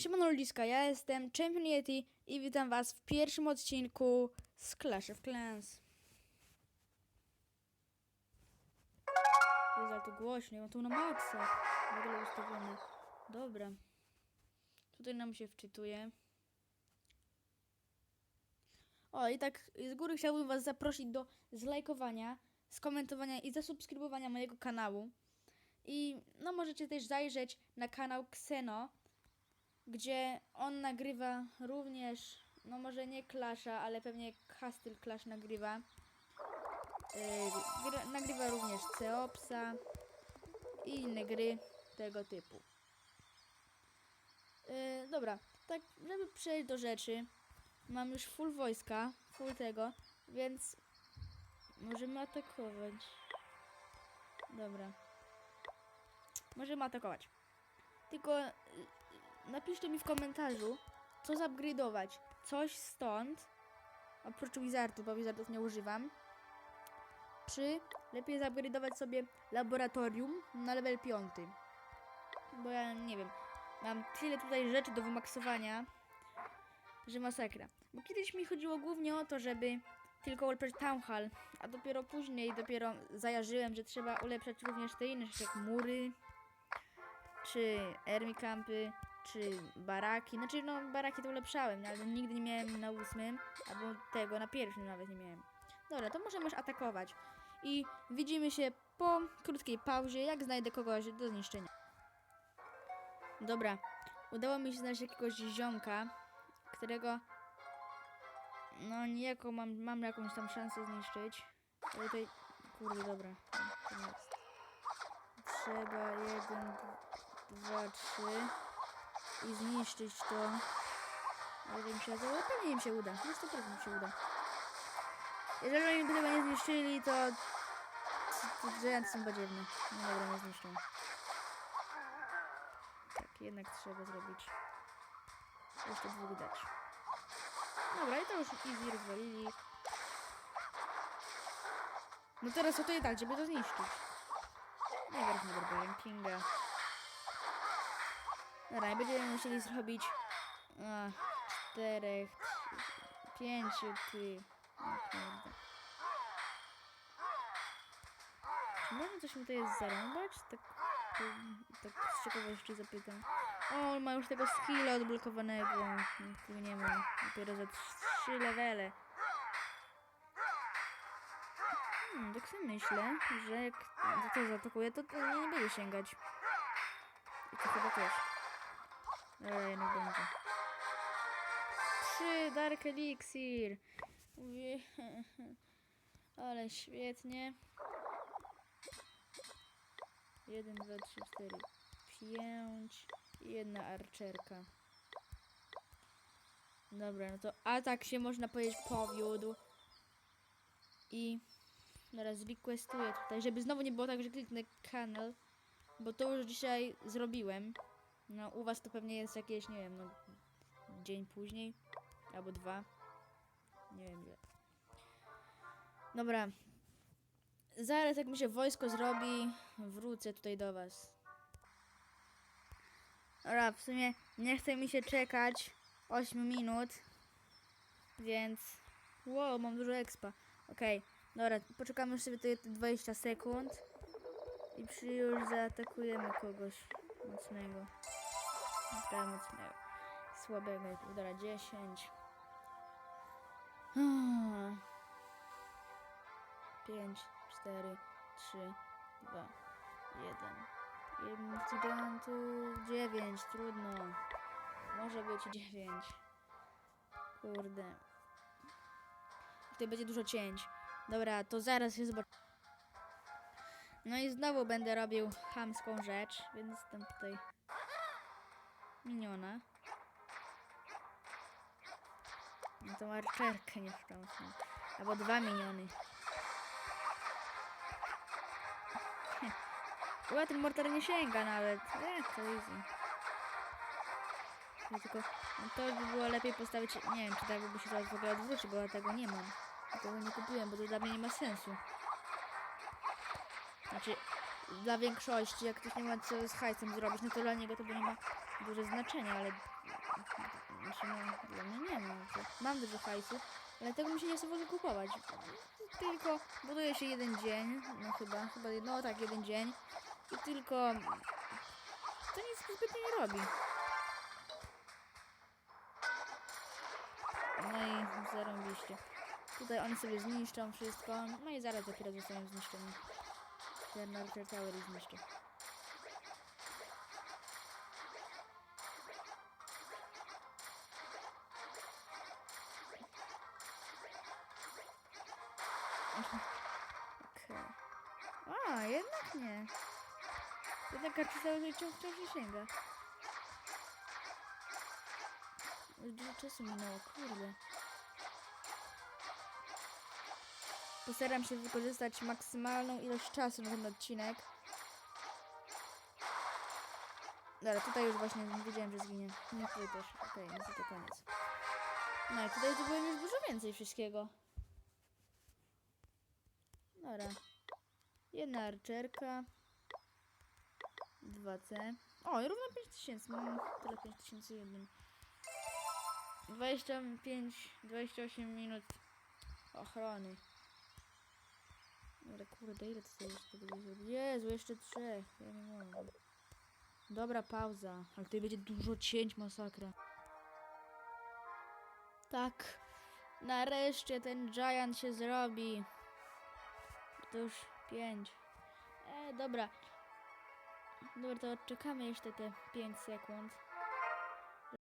Siemano ludziska, ja jestem Champion Yeti i witam was w pierwszym odcinku z Clash of Clans. Jest to głośno, mam tu na maksa w ogóle ustawione. Dobra. Tutaj nam się wczytuje. O, i tak z góry chciałbym was zaprosić do zlajkowania, skomentowania i zasubskrybowania mojego kanału. I no możecie też zajrzeć na kanał Xeno, gdzie on nagrywa również, no może nie Clasha, ale pewnie Castle Clash nagrywa. Yy, nagrywa również Ceopsa i inne gry tego typu. Yy, dobra, tak, żeby przejść do rzeczy, mam już full wojska, full tego, więc możemy atakować. Dobra. Możemy atakować. Tylko napiszcie mi w komentarzu, co zupgrade'ować. Coś stąd, oprócz Wizardu, bo Wizardów nie używam. Czy lepiej zupgrade'ować sobie laboratorium na level 5? Bo ja nie wiem, mam tyle tutaj rzeczy do wymaksowania, że masakra. Bo kiedyś mi chodziło głównie o to, żeby tylko ulepszyć Town Hall, a dopiero później dopiero zajarzyłem, że trzeba ulepszać również te inne rzeczy, jak mury, czy ermikampy, czy baraki. Znaczy, no, baraki to ulepszałem, no, ale nigdy nie miałem na ósmym, albo tego na pierwszym nawet nie miałem. Dobra, to możemy już atakować. I widzimy się po krótkiej pauzie, jak znajdę kogoś do zniszczenia. Dobra, udało mi się znaleźć jakiegoś ziomka, którego no niejako mam, mam jakąś tam szansę zniszczyć. Ale tutaj, kurde, dobra. Trzeba jeden, dwa, trzy i zniszczyć to. Ale mi się ale pewnie im się uda. Na 100% się uda. Jeżeli oni tego nie zniszczyli, to giant są badziewne. No dobra, nie zniszczą. Tak, jednak trzeba zrobić. Jeszcze dwóch dać. Dobra, i to już easy rozwalili. No teraz to i tak, żeby to zniszczyć. Najbardziej Barbarian Kinga. Dobra, będziemy musieli zrobić a, czterech, pięciu ty. O kurde. Czy można coś mu tutaj zarąbać? Tak, tak, z ciekawości zapytam. O, on ma już tego skilla odblokowanego. Którego nie mam. Dopiero za trzy levele. Hmm, tak sobie myślę, że jak za to zaatakuje, to, to nie, nie będzie sięgać. I to chyba też. Ale jednak będzie. Trzy Dark Elixir. Ale świetnie. Jeden, dwa, trzy, cztery, pięć. I jedna archerka. Dobra, no to atak się można powiedzieć powiódł. I teraz requestuję tutaj, żeby znowu nie było tak, że kliknę kanał, bo to już dzisiaj zrobiłem. No u was to pewnie jest jakieś, nie wiem, no dzień później albo dwa. Nie wiem ile. Dobra. Zaraz jak mi się wojsko zrobi, wrócę tutaj do was. Dobra, w sumie nie chce mi się czekać 8 minut, więc... Wow, mam dużo expa. Okej, dobra, poczekamy sobie tutaj te 20 sekund i przy już zaatakujemy kogoś mocnego. Tak, mocnego. Słabego. Dobra, 10. Hmm. 5, 4, 3, 2, 1. Jeden z gigantów. 9, trudno. Może być 9. Kurde. Tutaj będzie dużo cięć. Dobra, to zaraz się zobaczy. No i znowu będę robił chamską rzecz, więc tam tutaj miniona. No tą archerkę nieszczęsną. Albo dwa miniony. Chyba ten mortar nie sięga nawet. E, to easy. Ja tylko no to by było lepiej postawić. Nie wiem, czy tak by się to w ogóle odwróci, bo ja tego nie mam. Tego nie kupiłem, bo to dla mnie nie ma sensu. Znaczy, dla większości, jak ktoś nie ma co z hajsem zrobić, no to dla niego to by nie ma duże znaczenie, ale znaczy, no, dla mnie nie ma. Mam dużo hajsu, ale tego mi się nie chce kupować. Tylko buduje się jeden dzień, no chyba, chyba, no tak, jeden dzień i tylko to nic zbytnio nie robi. No i zarąbiście. Tutaj oni sobie zniszczą wszystko, no i zaraz dopiero zostaną zniszczeni. Ten Narcher Tower zniszczy. Okej. A, jednak nie. Jednak karty cały wciąż nie sięga. Już Dużo czasu minęło, kurde. Postaram się wykorzystać maksymalną ilość czasu na ten odcinek. Dobra, tutaj już właśnie wiedziałem, że zginie. Nie tutaj też. Okej, no to, koniec. No i tutaj to było już dużo więcej wszystkiego. Dobra. Jedna arczerka. 2C. O, i równo 5000. Mam tyle 5001. 25, 28 minut ochrony. Ale kurde, ile to jeszcze będzie zrobić? Jezu, jeszcze trzech. Ja nie mogę. Dobra, pauza. Ale tutaj będzie dużo cięć, masakra. Tak. Nareszcie ten giant się zrobi. To już pięć. E, dobra. Dobra, to odczekamy jeszcze te 5 sekund.